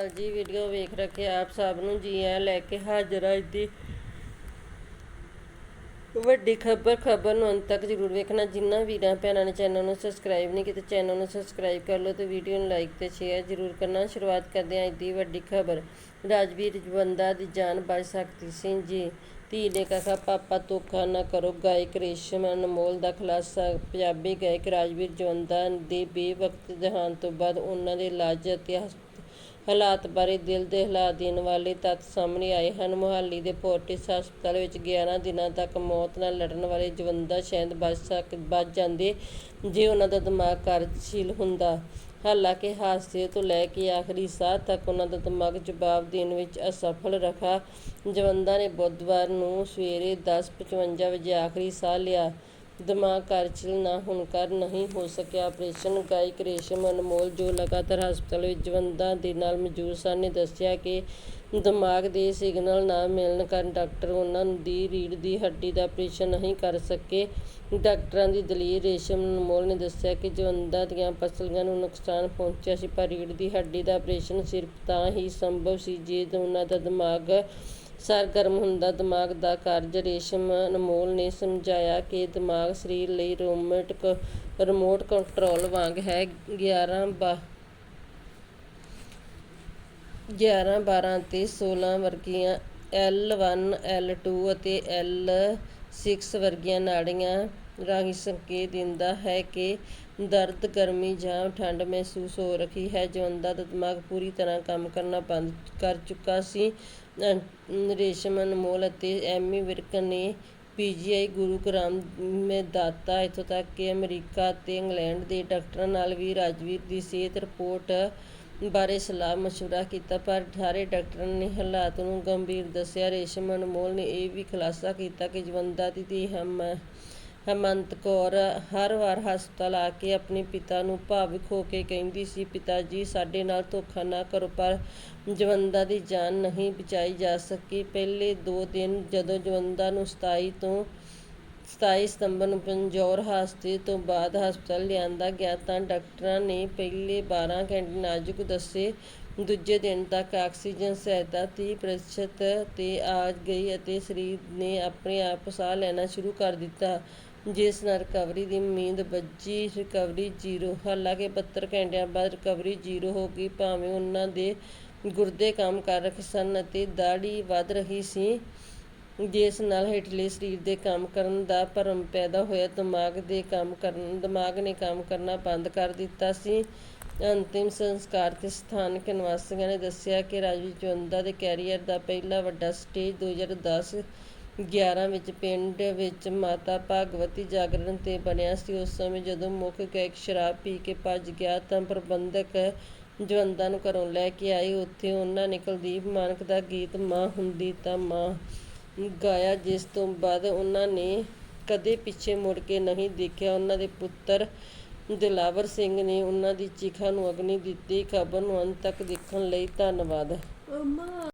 ਹਾਲ ਜੀ ਵੀਡੀਓ ਵੇਖ ਰੱਖੇ ਆਪ ਸਭ ਨੂੰ ਜੀ ਆ ਲੈ ਕੇ ਹਾਜ਼ਰ ਆ ਇੱਦੀ ਵੱਡੀ ਖਬਰ ਖਬਰ ਨੂੰ ਅੰਤ ਤੱਕ ਜ਼ਰੂਰ ਵੇਖਣਾ। ਜਿੰਨਾ ਵੀਰਾਂ ਭੈਣਾਂ ਨੇ ਚੈਨਲ ਨੂੰ ਸਬਸਕ੍ਰਾਈਬ ਨਹੀਂ ਕੀਤਾ, ਚੈਨਲ ਨੂੰ ਸਬਸਕ੍ਰਾਈਬ ਕਰ ਲਓ ਤੇ ਵੀਡੀਓ ਨੂੰ ਲਾਈਕ ਤੇ ਸ਼ੇਅਰ ਜ਼ਰੂਰ ਕਰਨਾ। ਸ਼ੁਰੂਆਤ ਕਰਦੇ ਹਾਂ ਦੀ ਵੱਡੀ ਖਬਰ। ਰਾਜਵੀਰ ਜਵੰਦਾ ਦੀ ਜਾਨ ਬਚ ਸਕਦੀ ਸੀ ਜੀ। ਧੀ ਨੇ ਕਹਾ, ਪਾਪਾ, ਧੋਖਾ ਨਾ ਕਰੋ। ਗਾਇਕ ਰੇਸ਼ਮ ਅਨਮੋਲ ਦਾ ਖੁਲਾਸਾ ਪੰਜਾਬੀ ਗਾਇਕ ਰਾਜਵੀਰ ਜਵੰਦਾ ਦੇ ਬੇਵਕਤ ਦੇਹਾਂਤ ਤੋਂ ਬਾਅਦ ਉਹਨਾਂ ਦੇ ਇਲਾਜ ਅਤੇ ਹਸਪ- ਹਾਲਾਤ ਬਾਰੇ ਦਿਲ ਦੇ ਹਿਲਾ ਦੇਣ ਵਾਲੇ ਤੱਥ ਸਾਹਮਣੇ ਆਏ ਹਨ। ਮੁਹਾਲੀ ਦੇ ਫੋਰਟਿਸ ਹਸਪਤਾਲ ਵਿੱਚ 11 ਦਿਨਾਂ ਤੱਕ ਮੌਤ ਨਾਲ ਲੜਨ ਵਾਲੇ ਜਵੰਦਾ ਸ਼ਹਿਦ ਬਚ ਸਕ, ਬਚ ਜਾਂਦੇ ਜੇ ਉਹਨਾਂ ਦਾ ਦਿਮਾਗ ਕਾਰਜਸ਼ੀਲ ਹੁੰਦਾ। ਹਾਲਾਂਕਿ ਹਾਦਸੇ ਤੋਂ ਲੈ ਕੇ ਆਖਰੀ ਸਾਹ ਤੱਕ ਉਹਨਾਂ ਦਾ ਦਿਮਾਗ ਜਵਾਬ ਦੇਣ ਵਿੱਚ ਅਸਫਲ ਰਿਹਾ ਜਵੰਦਾ ਨੇ ਬੁੱਧਵਾਰ ਨੂੰ ਸਵੇਰੇ 10:55 ਵਜੇ ਆਖਰੀ ਸਾਹ ਲਿਆ। ਦਿਮਾਗ ਕਾਰਜਸ਼ੀਲ ਨਾ ਹੋਣ ਕਾਰਨ ਨਹੀਂ ਹੋ ਸਕਿਆ। ਆਪਰੇਸ਼ਨ ਗਾਇਕ ਰੇਸ਼ਮ ਅਨਮੋਲ ਜੋ ਲਗਾਤਾਰ ਹਸਪਤਾਲ ਵਿੱਚ ਜਵੰਦਾ ਦੇ ਨਾਲ ਮੌਜੂਦ ਸਨ, ਨੇ ਦੱਸਿਆ ਕਿ ਦਿਮਾਗ ਦੇ ਸਿਗਨਲ ਨਾ ਮਿਲਣ ਕਾਰਨ ਡਾਕਟਰ ਉਹਨਾਂ ਦੀ ਰੀੜ੍ਹ ਦੀ ਹੱਡੀ ਦਾ ਆਪਰੇਸ਼ਨ ਨਹੀਂ ਕਰ ਸਕੇ। ਡਾਕਟਰਾਂ ਦੀ ਦਲੀਲ ਰੇਸ਼ਮ ਅਨਮੋਲ ਨੇ ਦੱਸਿਆ ਕਿ ਜਵੰਦਾ ਦੀਆਂ ਪਸਲੀਆਂ ਨੂੰ ਨੁਕਸਾਨ ਪਹੁੰਚਿਆ ਸੀ, ਪਰ ਰੀੜ੍ਹ ਦੀ ਹੱਡੀ ਦਾ ਆਪਰੇਸ਼ਨ ਸਿਰਫ ਤਾਂ ਹੀ ਸੰਭਵ ਸੀ ਜੇ ਉਹਨਾਂ ਦਾ ਦਿਮਾਗ ਸਰਗਰਮ ਹੁੰਦਾ ਦਿਮਾਗ ਦਾ ਕਾਰਜ। ਰੇਸ਼ਮ ਅਨਮੋਲ ਨੇ ਸਮਝਾਇਆ ਕਿ ਦਿਮਾਗ ਸਰੀਰ ਲਈ ਰੋਮੋਟਿਕ, ਰਿਮੋਟ ਕੰਟਰੋਲ ਵਾਂਗ ਹੈ। 11 ਬਾ 11 12 ਤੇ 16 ਵਰਗੀਆਂ L1 L2 ਅਤੇ L6 ਵਰਗੀਆਂ ਨਾੜੀਆਂ ਰਾਹੀਂ ਸੰਕੇਤ ਦਿੰਦਾ ਹੈ ਕਿ ਦਰਦ, ਗਰਮੀ ਜਾਂ ਠੰਡ ਮਹਿਸੂਸ ਹੋ ਰਹੀ ਹੈ। ਜਵੰਦਾ ਦਾ ਦਿਮਾਗ ਪੂਰੀ ਤਰ੍ਹਾਂ ਕੰਮ ਕਰਨਾ ਬੰਦ ਕਰ ਚੁੱਕਾ ਸੀ। ਰੇਸ਼ਮ, ਅਨਮੋਲ ਅਤੇ ਐਮੀ ਵਿਰਕ ਨੇ ਪੀਜੀਆਈ ਗੁਰੂਗ੍ਰਾਮ ਮੇ ਦਾਤਾ ਇੱਥੋਂ ਤੱਕ ਕਿ ਅਮਰੀਕਾ ਅਤੇ ਇੰਗਲੈਂਡ ਦੇ ਡਾਕਟਰਾਂ ਨਾਲ ਵੀ ਰਾਜਵੀਰ ਦੀ ਸਿਹਤ ਰਿਪੋਰਟ ਬਾਰੇ ਸਲਾਹ ਮਸ਼ਵਰਾ ਕੀਤਾ, ਪਰ ਸਾਰੇ ਡਾਕਟਰਾਂ ਨੇ ਹਾਲਾਤ ਨੂੰ ਗੰਭੀਰ ਦੱਸਿਆ। ਰੇਸ਼ਮ ਅਨਮੋਲ ਨੇ ਇਹ ਵੀ ਖੁਲਾਸਾ ਕੀਤਾ ਕਿ ਜਵੰਦਾ ਦੀ ਧੀ ਹਮ, ਹੇਮੰਤ ਕੌਰ ਹਰ ਵਾਰ ਹਸਪਤਾਲ ਆ ਕੇ ਆਪਣੇ ਪਿਤਾ ਨੂੰ ਭਾਵੁਕ ਹੋ ਕੇ ਕਹਿੰਦੀ ਸੀ ਪਿਤਾ ਜੀ ਸਾਡੇ ਨਾਲ ਧੋਖਾ ਨਾ ਕਰੋ, ਪਰ ਜਵੰਦਾ ਦੀ ਜਾਨ ਨਹੀਂ ਬਚਾਈ ਜਾ ਸਕੀ। ਪਹਿਲੇ ਦੋ ਦਿਨ ਜਦੋਂ ਜਵੰਦਾ ਨੂੰ 27 ਤੋਂ 27 ਸਤੰਬਰ ਨੂੰ ਪੰਜੌਰ ਹਾਦਸੇ ਤੋਂ ਬਾਅਦ ਹਸਪਤਾਲ ਲਿਆਂਦਾ ਗਿਆ ਤਾਂ ਡਾਕਟਰਾਂ ਨੇ ਪਹਿਲੇ 12 ਘੰਟੇ ਨਾਜ਼ੁਕ ਦੱਸੇ, ਦੂਜੇ ਦਿਨ ਤੱਕ ਆਕਸੀਜਨ ਸਹਾਇਤਾ 30% ਤੇ ਆ ਗਈ ਅਤੇ ਸਰੀਰ ਨੇ ਆਪਣੇ ਆਪ ਸਾਹ ਲੈਣਾ ਸ਼ੁਰੂ ਕਰ ਦਿੱਤਾ, ਜਿਸ ਨਾਲ ਰਿਕਵਰੀ ਦੀ ਉਮੀਦ ਬੱਝੀ ਰਿਕਵਰੀ ਜ਼ੀਰੋ, ਹਾਲਾਂਕਿ 72 ਘੰਟਿਆਂ ਬਾਅਦ ਰਿਕਵਰੀ ਜ਼ੀਰੋ ਹੋ ਗਈ, ਭਾਵੇਂ ਉਹਨਾਂ ਦੇ ਗੁਰਦੇ ਕੰਮ ਕਰ ਰਹੇ ਸਨ ਅਤੇ ਦਾੜੀ ਵੱਧ ਰਹੀ ਸੀ। ਜਿਸ ਨਾਲ ਹੇਠਲੇ ਸਰੀਰ ਦੇ ਕੰਮ ਕਰਨ ਦਾ ਭਰਮ ਪੈਦਾ ਹੋਇਆ, ਦਿਮਾਗ ਦੇ ਕੰਮ ਕਰਨ, ਦਿਮਾਗ ਨੇ ਕੰਮ ਕਰਨਾ ਬੰਦ ਕਰ ਦਿੱਤਾ ਸੀ। ਅੰਤਿਮ ਸੰਸਕਾਰ ਤੇ ਸਥਾਨਕ ਨਿਵਾਸੀਆਂ ਨੇ ਦੱਸਿਆ ਕਿ ਰਾਜਵੀਰ ਚੌਂਦਾ ਦੇ ਕੈਰੀਅਰ ਦਾ ਪਹਿਲਾ ਵੱਡਾ ਸਟੇਜ 2010 11 ਵਿੱਚ ਪਿੰਡ ਵਿੱਚ ਮਾਤਾ ਭਾਗਵਤੀ ਜਾਗਰਣ ਤੇ ਬਣਿਆ ਸੀ। ਉਸ ਸਮੇਂ ਜਦੋਂ ਮੁੱਖ ਗਾਇਕ ਸ਼ਰਾਬ ਪੀ ਕੇ ਭੱਜ ਗਿਆ ਤਾਂ ਪ੍ਰਬੰਧਕ ਜਵੰਦਾ ਨੂੰ ਘਰੋਂ ਲੈ ਕੇ ਆਏ। ਉੱਥੇ ਉਹਨਾਂ ਨੇ ਕੁਲਦੀਪ ਮਾਨਕ ਦਾ ਗੀਤ ਮਾਂ ਹੁੰਦੀ ਤਾਂ ਮਾਂ ਗਾਇਆ ਜਿਸ ਤੋਂ ਬਾਅਦ ਉਹਨਾਂ ਨੇ ਕਦੇ ਪਿੱਛੇ ਮੁੜ ਕੇ ਨਹੀਂ ਦੇਖਿਆ। ਉਹਨਾਂ ਦੇ ਪੁੱਤਰ ਦਿਲਾਵਰ ਸਿੰਘ ਨੇ ਉਹਨਾਂ ਦੀ ਚਿਖਾ ਨੂੰ ਅਗਨੀ ਦਿੱਤੀ। ਖਬਰ ਨੂੰ ਅੰਤ ਤੱਕ ਦੇਖਣ ਲਈ ਧੰਨਵਾਦ।